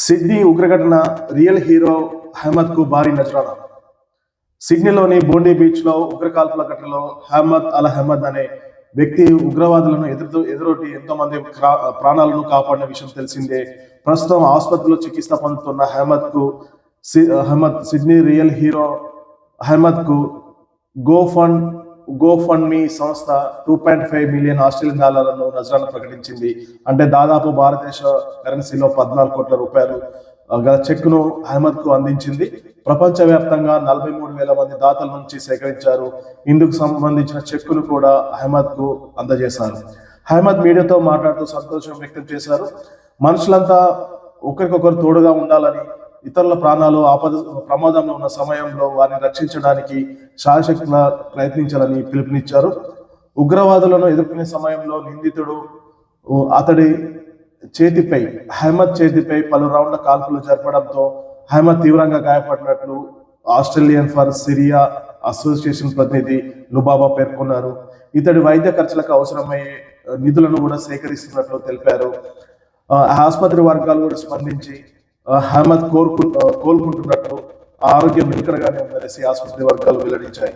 Sydney ఉగ్రఘటన real hero అహ్మద్కు భారీ నజరానా. సిడ్నీలోని బోండీ బీచ్లో ఉగ్రకాల్పుల ఘటనలో అహ్మద్ అల్ అహ్మద్ అనే వ్యక్తి ఉగ్రవాదులను ఎదురు ఎదురొట్టి ఎంతో మంది ప్రాణాలను కాపాడిన విషయం తెలిసిందే. ప్రస్తుతం ఆసుపత్రిలో చికిత్స పొందుతున్న అహ్మద్కు అహ్మద్ సిడ్నీ రియల్ హీరో అహ్మద్కు go fund GoFundMe సంస్థ two point five million Australian డాలర్లను నజరాన ప్రకటించింది. అంటే దాదాపు భారతదేశ కరెన్సీలో పద్నాలుగు కోట్ల రూపాయలు గల చెక్కును అహ్మద్కు అందించింది. ప్రపంచవ్యాప్తంగా నలభై మూడు వేల మంది దాతల నుంచి సేకరించారు. ఇందుకు సంబంధించిన చెక్కును కూడా అహ్మద్కు అందజేశారు. అహ్మద్ మీడియాతో మాట్లాడుతూ సంతోషం వ్యక్తం చేశారు. మనుషులంతా ఒకరికొకరు తోడుగా ఉండాలని ఇతరుల ప్రాణాలు ఆపద ప్రమాదంలో ఉన్న సమయంలో వారిని రక్షించడానికి శాశక్తుల ప్రయత్నించాలని పిలుపునిచ్చారు. ఉగ్రవాదులను ఎదుర్కొనే సమయంలో నిందితుడు అతడి చేతిపై అహ్మద్ చేతిపై పలు రౌండ్ల కాల్పులు జరపడంతో అహ్మద్ తీవ్రంగా గాయపడినట్లు ఆస్ట్రేలియన్ ఫర్ సిరియా అసోసియేషన్ ప్రతినిధి లుబాబా పేర్కొన్నారు. ఇతడి వైద్య ఖర్చులకు అవసరమయ్యే నిధులను కూడా సేకరిస్తున్నట్లు తెలిపారు. ఆసుపత్రి వర్గాలు కూడా స్పందించి అహ్మద్ కోరుకు కోలుకుంటున్నట్టు కోలుకుంటున్నట్లు ఆరోగ్యం నిలకడగానే ఉందనేసి ఆసుపత్రి వర్గాలు వెల్లడించాయి.